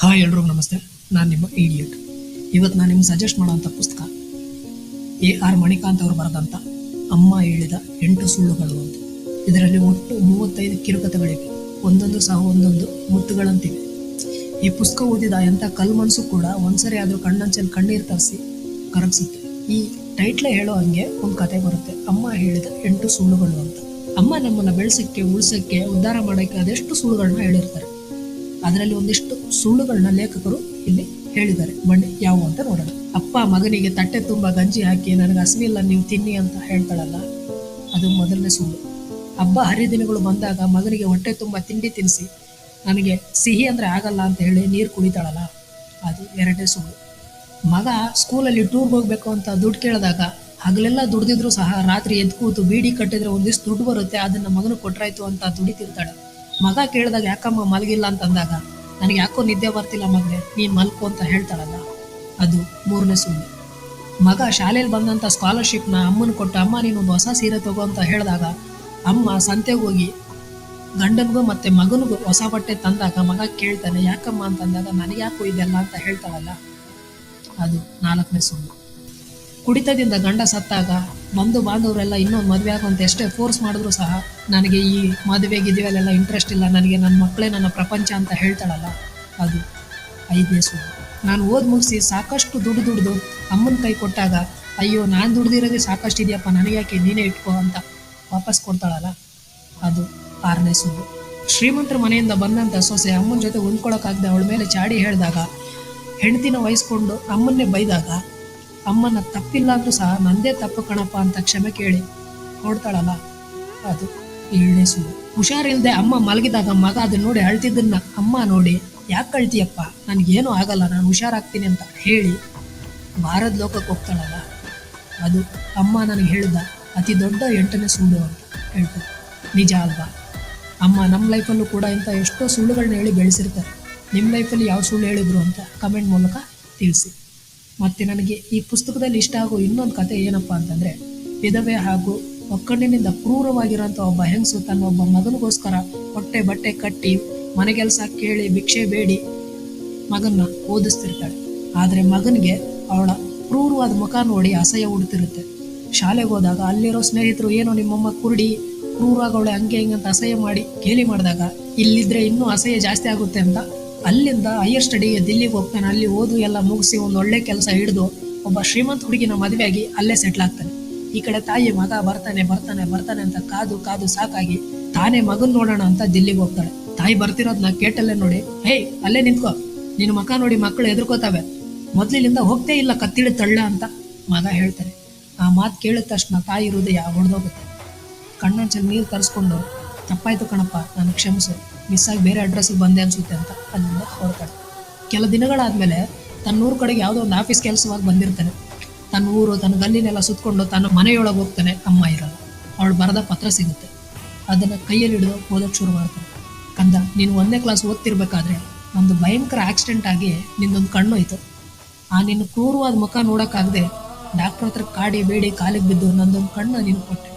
Hi ಎಲ್ರಿಗೂ ನಮಸ್ತೆ. ನಾನು ನಿಮ್ಮ ಇಡಿಯಟ್ ಇವತ್ತು ನಾನು ನಿಮ್ಗೆ ಸಜೆಸ್ಟ್ ಮಾಡೋಂಥ ಪುಸ್ತಕ. ಎ ಆರ್ ಮಣಿಕಾಂತ್ ಅವರು ಬರೆದಂಥ ಅಮ್ಮ ಹೇಳಿದ ಎಂಟು ಸುಳ್ಳುಗಳು ಅಂತ. ಇದರಲ್ಲಿ ಒಟ್ಟು ಮೂವತ್ತೈದು ಕಿರುಕಥೆಗಳಿವೆ. ಒಂದೊಂದು ಸಹ ಒಂದೊಂದು ಮುತ್ತುಗಳಂತಿವೆ. ಈ ಪುಸ್ತಕ ಓದಿದ ಎಂಥ ಕಲ್ ಮನಸ್ಸು ಕೂಡ ಒಂದ್ಸರಿ ಆದರೂ ಕಣ್ಣಂಚಲ್ಲಿ ಕಣ್ಣೀರು ತರಿಸಿ ಕರಗಿಸುತ್ತೆ. ಈ ಟೈಟ್ಲೇ ಹೇಳೋ ಹಂಗೆ ಒಂದು ಕತೆ ಬರುತ್ತೆ. ಅಮ್ಮ ಹೇಳಿದ ಎಂಟು ಸುಳ್ಳುಗಳು ಅಂತ. ಅಮ್ಮ ನಮ್ಮನ್ನು ಬೆಳೆಸಕ್ಕೆ, ಉಳಿಸೋಕ್ಕೆ, ಉದ್ಧಾರ ಮಾಡೋಕ್ಕೆ ಅದೆಷ್ಟು ಸುಳ್ಳುಗಳನ್ನ ಹೇಳಿರ್ತಾರೆ. ಅದರಲ್ಲಿ ಒಂದಿಷ್ಟು ಸುಳ್ಳುಗಳನ್ನ ಲೇಖಕರು ಇಲ್ಲಿ ಹೇಳಿದ್ದಾರೆ. ಬನ್ನಿ ಯಾವುವು ಅಂತ ನೋಡೋಣ. ಅಪ್ಪ ಮಗನಿಗೆ ತಟ್ಟೆ ತುಂಬಾ ಗಂಜಿ ಹಾಕಿ, ನನಗೆ ಹಸಿವಿಲ್ಲ, ನೀವು ತಿನ್ನಿ ಅಂತ ಹೇಳ್ತಾಳಲ್ಲ, ಅದು ಮೊದಲನೇ ಸುಳ್ಳು. ಹಬ್ಬ ಹರಿದಿನಗಳು ಬಂದಾಗ ಮಗನಿಗೆ ಹೊಟ್ಟೆ ತುಂಬಾ ತಿಂಡಿ ತಿನ್ಸಿ ನನಗೆ ಸಿಹಿ ಅಂದ್ರೆ ಆಗಲ್ಲ ಅಂತ ಹೇಳಿ ನೀರು ಕುಡಿತಾಳಲ್ಲ, ಅದು ಎರಡನೇ ಸುಳ್ಳು. ಮಗ ಸ್ಕೂಲಲ್ಲಿ ಟೂರ್ಗೆ ಹೋಗ್ಬೇಕು ಅಂತ ದುಡ್ಡು ಕೇಳಿದಾಗ ಹಗಲೆಲ್ಲ ದುಡ್ದಿದ್ರು ಸಹ ರಾತ್ರಿ ಎದ್ದು ಕೂತು ಬೀಡಿ ಕಟ್ಟಿದ್ರೆ ಒಂದಿಷ್ಟು ದುಡ್ಡು ಬರುತ್ತೆ, ಅದನ್ನ ಮಗನ ಕೊಟ್ರಾಯ್ತು ಅಂತ ದುಡಿತಿರ್ತಾಳೆ. ಮಗ ಕೇಳಿದಾಗ ಯಾಕಮ್ಮ ಮಲಗಿಲ್ಲ ಅಂತಂದಾಗ, ನನಗೆ ಯಾಕೋ ನಿದ್ದೆ ಬರ್ತಿಲ್ಲ ಮಗನೇ, ನೀನ್ ಮಲ್ಕೋ ಅಂತ ಹೇಳ್ತಾಳಲ್ಲ, ಅದು ಮೂರನೇ ಸುಳ್ಳು. ಮಗ ಶಾಲೆಯಲ್ಲಿ ಬಂದಂತ ಸ್ಕಾಲರ್ಶಿಪ್ನ ಅಮ್ಮನ ಕೊಟ್ಟು, ಅಮ್ಮ, ನೀನು ಒಂದು ಹೊಸ ಸೀರೆ ತಗೋ ಅಂತ ಹೇಳಿದಾಗ, ಅಮ್ಮ ಸಂತೆಗೆ ಹೋಗಿ ಗಂಡನಿಗೂ ಮತ್ತೆ ಮಗನಿಗೂ ಹೊಸ ಬಟ್ಟೆ ತಂದಾಗ ಮಗ ಕೇಳ್ತಾನೆ, ಯಾಕಮ್ಮ ಅಂತಂದಾಗ, ನನಗೆ ಯಾಕೋ ಇದೆಲ್ಲ ಅಂತ ಹೇಳ್ತಾಳಲ್ಲ. ಅದು ನಾಲ್ಕನೇ ಸುಳ್ಳು. ಕುಡಿತದಿಂದ ಗಂಡ ಸತ್ತಾಗ ಬಂಧು ಬಾಂಧವರೆಲ್ಲ ಇನ್ನೊಂದು ಮದುವೆ ಆಗುವಂತ ಎಷ್ಟೇ ಫೋರ್ಸ್ ಮಾಡಿದ್ರು ಸಹ ನನಗೆ ಈ ಮದುವೆ ಗಿದುವೆಲೆಲ್ಲ ಇಂಟ್ರೆಸ್ಟ್ ಇಲ್ಲ. ನನಗೆ ನನ್ನ ಮಕ್ಕಳೇ ನನ್ನ ಪ್ರಪಂಚ ಅಂತ ಹೇಳ್ತಾಳಲ್ಲ, ಅದು ಐದನೇ ಸುಳ್ಳು. ನಾನು ಓದ್ ಮುಗಿಸಿ ಸಾಕಷ್ಟು ದುಡ್ಡು ದುಡ್ದು ಅಮ್ಮನ ಕೈ ಕೊಟ್ಟಾಗ, ಅಯ್ಯೋ, ನಾನು ದುಡ್ದಿರೋದೇ ಸಾಕಷ್ಟು ಇದೆಯಪ್ಪ, ನನಗೆ ಯಾಕೆ ನೀನೇ ಇಟ್ಕೋ ಅಂತ ವಾಪಸ್ ಕೊಡ್ತಾಳಲ್ಲ, ಅದು ಆರನೇ ಸುಳ್ಳು. ಶ್ರೀಮಂತರ ಮನೆಯಿಂದ ಬಂದಂಥ ಸೊಸೆ ಅಮ್ಮನ ಜೊತೆ ಹೊಂದ್ಕೊಳಕ್ಕಾಗದೆ ಅವಳ ಮೇಲೆ ಚಾಡಿ ಹೇಳಿದಾಗ, ಹೆಂಡತಿನ ವಹಿಸ್ಕೊಂಡು ಅಮ್ಮನ್ನೇ ಬೈದಾಗ ಅಮ್ಮನ ತಪ್ಪಿಲ್ಲ ಅಂದ್ರೂ ಸಹ ನಂದೇ ತಪ್ಪು ಕಣಪ್ಪ ಅಂತ ಕ್ಷಮೆ ಕೇಳಿ ಕೊಡ್ತಾಳಲ್ಲ? ಅದು ಏಳನೇ ಸುಳ್ಳು. ಹುಷಾರಿಲ್ಲದೆ ಅಮ್ಮ ಮಲಗಿದಾಗ ಮಗ ಅದನ್ನ ನೋಡಿ ಅಳ್ತಿದ್ದನ್ನ ಅಮ್ಮ ನೋಡಿ, ಯಾಕೆ ಕಳ್ತೀಯಪ್ಪ ನನಗೇನು ಆಗಲ್ಲ, ನಾನು ಹುಷಾರಾಗ್ತೀನಿ ಅಂತ ಹೇಳಿ ಭಾರತ ಲೋಕಕ್ಕೆ ಹೋಗ್ತಾಳಲ್ಲ? ಅದು ಅಮ್ಮ ನನಗೆ ಹೇಳಿದ ಅತಿ ದೊಡ್ಡ ಎಂಟನೇ ಸುಳ್ಳು ಅಂತ ಹೇಳ್ತಾರೆ ನಿಜ ಅಲ್ವಾ? ಅಮ್ಮ ನಮ್ಮ ಲೈಫಲ್ಲೂ ಕೂಡ ಇಂಥ ಎಷ್ಟೋ ಸುಳ್ಳುಗಳನ್ನ ಹೇಳಿ ಬೆಳೆಸಿರ್ತಾರೆ. ನಿಮ್ಮ ಲೈಫಲ್ಲಿ ಯಾವ ಸುಳ್ಳು ಹೇಳಿದ್ರು ಅಂತ ಕಮೆಂಟ್ ಮೂಲಕ ತಿಳಿಸಿ. ಮತ್ತು ನನಗೆ ಈ ಪುಸ್ತಕದಲ್ಲಿ ಇಷ್ಟ ಆಗೋ ಇನ್ನೊಂದು ಕತೆ ಏನಪ್ಪ ಅಂತಂದರೆ, ವಿಧವೆ ಹಾಗೂ ಒಕ್ಕಣ್ಣಿನಿಂದ ಕ್ರೂರವಾಗಿರೋಂಥ ಒಬ್ಬ ಹೆಂಗಸು ತನ್ನ ಒಬ್ಬ ಮಗನಿಗೋಸ್ಕರ ಹೊಟ್ಟೆ ಬಟ್ಟೆ ಕಟ್ಟಿ, ಮನೆಗೆಲ್ಸ ಕೇಳಿ ಭಿಕ್ಷೆ ಬೇಡಿ ಮಗನ್ನ ಓದಿಸ್ತಿರ್ತಾಳೆ. ಆದರೆ ಮಗನಿಗೆ ಅವಳ ಕ್ರೂರವಾದ ಮುಖ ನೋಡಿ ಅಸಹ್ಯ ಹುಡ್ತಿರುತ್ತೆ. ಶಾಲೆಗೆ ಹೋದಾಗ ಅಲ್ಲಿರೋ ಸ್ನೇಹಿತರು, ಏನೋ ನಿಮ್ಮಮ್ಮ ಕುರುಡಿ ಕ್ರೂರಾಗವಳೆ ಹಂಗೆ ಹಿಂಗೆ ಅಂತ ಅಸಹ್ಯ ಮಾಡಿ ಗೇಲಿ ಮಾಡಿದಾಗ ಇಲ್ಲಿದ್ರೆ ಇನ್ನೂ ಅಸಹ್ಯ ಜಾಸ್ತಿ ಆಗುತ್ತೆ ಅಂತ ಅಲ್ಲಿಂದ ಹೈಯರ್ ಸ್ಟಡಿ ದಿಲ್ಲಿಗೆ ಹೋಗ್ತಾನೆ. ಅಲ್ಲಿ ಓದು ಎಲ್ಲ ಮುಗಿಸಿ ಒಂದು ಒಳ್ಳೆ ಕೆಲಸ ಹಿಡಿದು ಒಬ್ಬ ಶ್ರೀಮಂತ ಹುಡುಗಿನ ಮದುವೆಯಾಗಿ ಅಲ್ಲೇ ಸೆಟ್ಲ್ ಆಗ್ತಾನೆ. ಈ ಕಡೆ ತಾಯಿ ಮಗ ಬರ್ತಾನೆ ಬರ್ತಾನೆ ಬರ್ತಾನೆ ಅಂತ ಕಾದು ಕಾದು ಸಾಕಾಗಿ ತಾನೇ ಮಗನ್ ನೋಡೋಣ ಅಂತ ದಿಲ್ಲಿಗೆ ಹೋಗ್ತಾಳೆ. ತಾಯಿ ಬರ್ತಿರೋದ್ನ ಕೇಟಲ್ಲೇ ನೋಡಿ, ಹೇ, ಅಲ್ಲೇ ನಿಂತ್ಕೋ. ನಿನ್ನ ಮಕ ನೋಡಿ ಮಕ್ಕಳು ಎದುರ್ಕೋತಾವೆ ಮೊದಲಿನಿಂದ ಹೋಗ್ತೇ ಇಲ್ಲ ಕತ್ತಿಳಿ ತಳ್ಳ ಅಂತ ಮಗ ಹೇಳ್ತಾರೆ ಆ ಮಾತು ಕೇಳಿದ ತಕ್ಷಣ ತಾಯಿ ಹೃದಯ ಹೊಡೆದೋಗುತ್ತೆ ಕಣ್ಣಂಚಲ್ಲಿ ನೀರು ತರಿಸ್ಕೊಂಡು ತಪ್ಪಾಯ್ತು ಕಣಪ್ಪ, ನಾನು ಕ್ಷಮಿಸು. ಮಿಸ್ಸಾಗಿ ಬೇರೆ ಅಡ್ರೆಸ್ಸಿಗೆ ಬಂದೆ ಅನ್ಸುತ್ತೆ ಅಂತ ಅಲ್ಲಿಂದ ಹೊರಡ್ತಾಳೆ ಕೆಲ ದಿನಗಳಾದ್ಮೇಲೆ ಊರ ಕಡೆಗೆ ಯಾವುದೋ ಒಂದು ಆಫೀಸ್ ಕೆಲಸವಾಗಿ ಬಂದಿರ್ತಾನೆ. ತನ್ನ ಊರು, ತನ್ನ ಗಲ್ಲಿನೆಲ್ಲ ಸುತ್ತಕೊಂಡು ತನ್ನ ಮನೆಯೊಳಗೆ ಹೋಗ್ತಾನೆ ಅಮ್ಮ ಇರಲ್ಲ. ಅವಳು ಬರೆದ ಪತ್ರ ಸಿಗುತ್ತೆ. ಅದನ್ನು ಕೈಯಲ್ಲಿ ಹಿಡಿದು ಓದೋಕೆ ಶುರು ಮಾಡ್ತಾನೆ ಕಂದ, ನೀನು ಒಂದನೇ ಕ್ಲಾಸ್ ಓದ್ತಿರ್ಬೇಕಾದ್ರೆ ಒಂದು ಭಯಂಕರ ಆಕ್ಸಿಡೆಂಟ್ ಆಗಿ ನಿನ್ನೊಂದು ಕಣ್ಣು ಹೋಯ್ತು. ಆ ನಿನ್ನ ಕ್ರೂರವಾದ ಮುಖ ನೋಡೋಕ್ಕಾಗದೆ ಡಾಕ್ಟರ್ ಹತ್ರ ಕಾಡಿ, ಬೇಡಿ, ಕಾಲಿಗೆ ಬಿದ್ದು ನಂದೊಂದು ಕಣ್ಣು ನಿನ್ಗೆ ಕೊಟ್ಟೆ.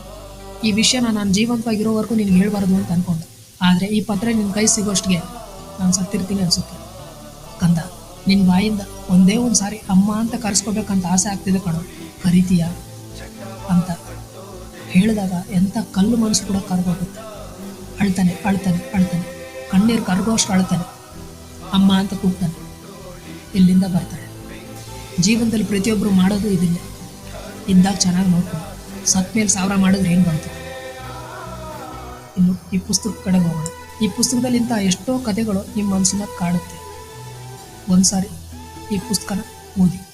ಈ ವಿಷಯನ ನಾನು ಜೀವಂತವಾಗಿರೋವರೆಗೂ ನಿನ್ಗೆ ಹೇಳಬಾರ್ದು ಅಂತ ಅನ್ಕೊಂಡೆ. ಆದರೆ ಈ ಪತ್ರ ನಿನ್ನ ಕೈ ಸಿಗೋಷ್ಟಿಗೆ ನಾನು ಸತ್ತಿರ್ತೀನಿ ಅನಿಸುತ್ತೆ. ಕಂದ ನಿನ್ನ ಬಾಯಿಂದ ಒಂದೇ ಒಂದು ಸಾರಿ ಅಮ್ಮ ಅಂತ ಕರೆಸ್ಕೋಬೇಕಂತ ಆಸೆ ಆಗ್ತಿದೆ ಕಣೋ. ಕರಿತೀಯ? ಅಂತ ಹೇಳಿದಾಗ ಎಂಥ ಕಲ್ಲು ಮನಸ್ಸು ಕೂಡ ಕರ್ಗೋಗುತ್ತೆ. ಅಳ್ತಾನೆ ಅಳ್ತಾನೆ ಅಳ್ತಾನೆ. ಕಣ್ಣೀರು ಕರ್ಗೋಷ್ಟು ಅಳ್ತಾನೆ. ಅಮ್ಮ ಅಂತ ಕೂಗ್ತಾನೆ. ಇಲ್ಲಿಂದ ಬರ್ತಾನೆ ಜೀವನದಲ್ಲಿ ಪ್ರತಿಯೊಬ್ಬರು ಮಾಡೋದು ಇದನ್ನೇ ಇದ್ದಾಗ ಚೆನ್ನಾಗಿ ನೋಡ್ಕೊಂಡು ಸತ್ ಮೇಲೆ ಸಾವಿರ ಮಾಡಿದ್ರೆ ಏನು ಬಂತು? ಇನ್ನು ಈ ಪುಸ್ತಕ ಕಡೆಗೆ ಹೋಗೋಣ. ಈ ಪುಸ್ತಕದಲ್ಲಿ ಇಂಥ ಎಷ್ಟೋ ಕಥೆಗಳು ನಿಮ್ಮ ಮನಸ್ಸನ್ನ ಕಾಡುತ್ತೆ. ಒಂದ್ಸಾರಿ ಈ ಪುಸ್ತಕನ ಓದಿ.